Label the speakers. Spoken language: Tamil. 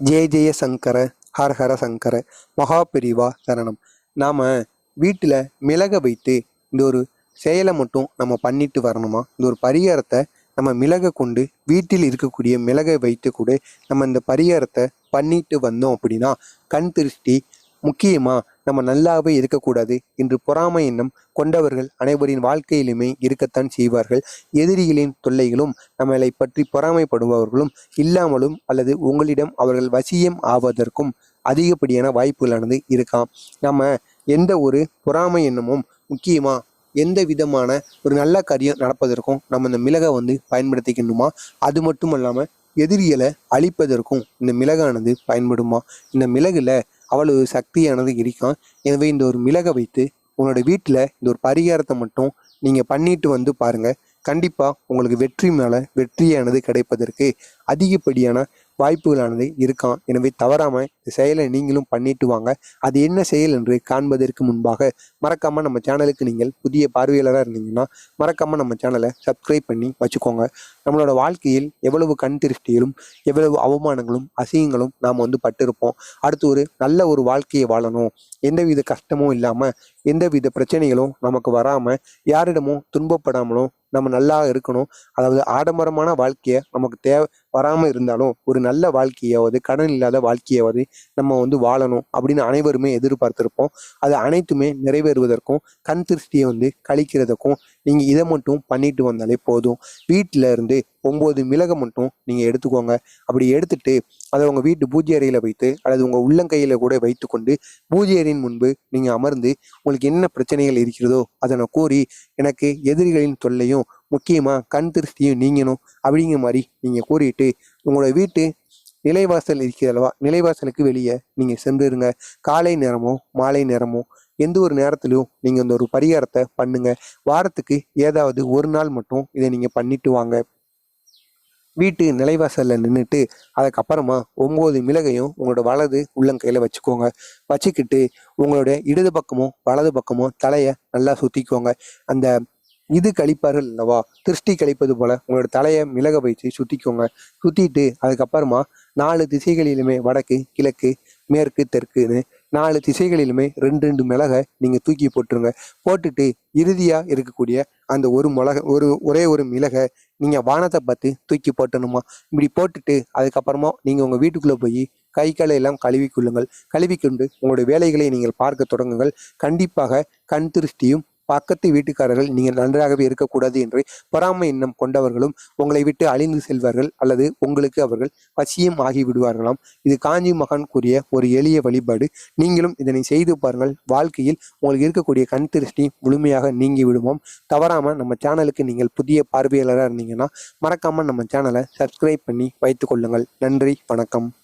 Speaker 1: ஜெய ஜெய சங்கர ஹர ஹர சங்கர மகாபிரிவா சரணம். நாம் வீட்டில் மிளகை வைத்து இந்த ஒரு செயலை மட்டும் நம்ம பண்ணிட்டு வரணுமா? இந்த ஒரு பரிகாரத்தை நம்ம மிளகை கொண்டு வீட்டில் இருக்கக்கூடிய மிளகை வைத்து கூட நம்ம இந்த பரிகாரத்தை பண்ணிட்டு வந்தோம் அப்படின்னா கண் திருஷ்டி முக்கியமாக நம்ம நல்லாவே இருக்கக்கூடாது என்று பொறாமை எண்ணம் கொண்டவர்கள் அனைவரின் வாழ்க்கையிலுமே இருக்கத்தான் செய்வார்கள். எதிரிகளின் தொல்லைகளும் நம்மளை பற்றி பொறாமைப்படுபவர்களும் இல்லாமலும் அல்லது உங்களிடம் அவர்கள் வசியம் ஆவதற்கும் அதிகப்படியான வாய்ப்புகளானது இருக்காம் நம்ம எந்த ஒரு பொறாமை எண்ணமும் முக்கியமாக எந்த விதமான ஒரு நல்ல காரியம் நடப்பதற்கும் நம்ம இந்த மிளகை வந்து பயன்படுத்திக்கணுமா? அது மட்டும் இல்லாமல் எதிரிகளை அழிப்பதற்கும் இந்த மிளகானது பயன்படுமா? இந்த மிளகுல அவ்வளவு சக்தியானது இருக்கும் எனவே இந்த ஒரு மிளகை வைத்து உங்களோட வீட்டில் இந்த ஒரு பரிகாரத்தை மட்டும் நீங்கள் பண்ணிட்டு வந்து பாருங்க. கண்டிப்பாக உங்களுக்கு வெற்றி மேலே வெற்றியானது கிடைப்பதற்கு அதிகப்படியான வாய்ப்புகளானது இருக்கான் எனவே தவறாமல் இந்த செயலை நீங்களும் பண்ணிட்டு வாங்க. அது என்ன செயல் என்று காண்பதற்கு முன்பாக மறக்காமல் நம்ம சேனலுக்கு நீங்கள் புதிய பார்வையாளராக இருந்தீங்கன்னா மறக்காமல் நம்ம சேனலை சப்ஸ்கிரைப் பண்ணி வச்சுக்கோங்க. நம்மளோட வாழ்க்கையில் எவ்வளவு கண் திருஷ்டிகளும் எவ்வளவு அவமானங்களும் அசிங்கங்களும் நாம் வந்து பட்டிருப்போம். அடுத்து ஒரு நல்ல ஒரு வாழ்க்கையை வாழணும். எந்தவித கஷ்டமும் இல்லாமல் எந்தவித பிரச்சனைகளும் நமக்கு வராமல் யாரிடமும் துன்பப்படாமலும் நம்ம நல்லா இருக்கணும். அதாவது ஆடம்பரமான வாழ்க்கையை நமக்கு தேவை வராமல் இருந்தாலும் ஒரு நல்ல வாழ்க்கையாவது கடன் இல்லாத வாழ்க்கையாவது நம்ம வந்து வாழணும் அப்படின்னு அனைவருமே எதிர்பார்த்துருப்போம். அது அனைத்துமே நிறைவேறுவதற்கும் கண் திருஷ்டியை வந்து கழிக்கிறதுக்கும் நீங்கள் இதை மட்டும் பண்ணிட்டு வந்தாலே போதும். வீட்டில் இருந்து ஒம்பது மிளகை மட்டும் நீங்கள் எடுத்துக்கோங்க. அப்படி எடுத்துட்டு அதை உங்கள் வீட்டு பூஜை அறையில் வைத்து அல்லது உங்கள் உள்ளங்கையில் கூட வைத்துக்கொண்டு பூஜை அறையின் முன்பு நீங்கள் அமர்ந்து உங்களுக்கு என்ன பிரச்சனைகள் இருக்கிறதோ அதனை கூறி எனக்கு எதிரிகளின் தொல்லையும் முக்கியமாக கண் திருஷ்டியும் நீங்கணும் அப்படிங்கிற மாதிரி நீங்கள் கூறிட்டு உங்களோட வீட்டு நிலைவாசல் இருக்கிறதல்லவா நிலைவாசலுக்கு வெளியே நீங்கள் சென்றுருங்க. காலை நேரமோ மாலை நேரமோ எந்த ஒரு நேரத்துலையும் நீங்கள் இந்த ஒரு பரிகாரத்தை பண்ணுங்க. வாரத்துக்கு ஏதாவது ஒரு நாள் மட்டும் இதை நீங்கள் பண்ணிட்டு வாங்க. வீட்டு நிலைவாசலில் நின்றுட்டு அதுக்கப்புறமா ஒம்பது மிளகையும் உங்களோட வலது உள்ளங்கையில் வச்சுக்கோங்க. வச்சுக்கிட்டு உங்களோட இடது பக்கமும் வலது பக்கமும் தலையை நல்லா சுற்றிக்கோங்க அந்த இது கழிப்பார்கள் அல்லவா? திருஷ்டி கழிப்பது போல உங்களோட தலையை மிளக வைத்து சுற்றிக்கோங்க சுற்றிட்டு அதுக்கப்புறமா நாலு திசைகளிலுமே வடக்கு கிழக்கு மேற்கு தெற்குன்னு நாலு திசைகளிலுமே ரெண்டு ரெண்டு மிளகை நீங்கள் தூக்கி போட்டுருங்க. போட்டுட்டு இறுதியாக இருக்கக்கூடிய அந்த ஒரு மிளக ஒரு ஒரே ஒரு மிளகை நீங்கள் வானத்தை பார்த்து தூக்கி போட்டணுமா? இப்படி போட்டுட்டு அதுக்கப்புறமா நீங்கள் உங்கள் வீட்டுக்குள்ளே போய் கை காலை எல்லாம் கழுவி கொள்ளுங்கள் கழுவிக்கொண்டு உங்களுடைய வேலைகளை நீங்கள் பார்க்க தொடங்குங்கள். கண்டிப்பாக கண் திருஷ்டியும் பக்கத்து வீட்டுக்காரர்கள் நீங்கள் நன்றாகவே இருக்கக்கூடாது என்று பொறாமை எண்ணம் கொண்டவர்களும் உங்களை விட்டு அழிந்து செல்வார்கள் அல்லது உங்களுக்கு அவர்கள் பசியும் ஆகிவிடுவார்களாம் இது காஞ்சி மகான் கூறிய ஒரு எளிய வழிபாடு. நீங்களும் இதனை செய்து பாருங்கள். வாழ்க்கையில் உங்களுக்கு இருக்கக்கூடிய கண் திருஷ்டி முழுமையாக நீங்கி விடுவோம். தவறாமல் நம்ம சேனலுக்கு நீங்கள் புதிய பார்வையாளராக இருந்தீங்கன்னா மறக்காமல் நம்ம சேனலை சப்ஸ்கிரைப் பண்ணி வைத்துக் கொள்ளுங்கள். நன்றி வணக்கம்.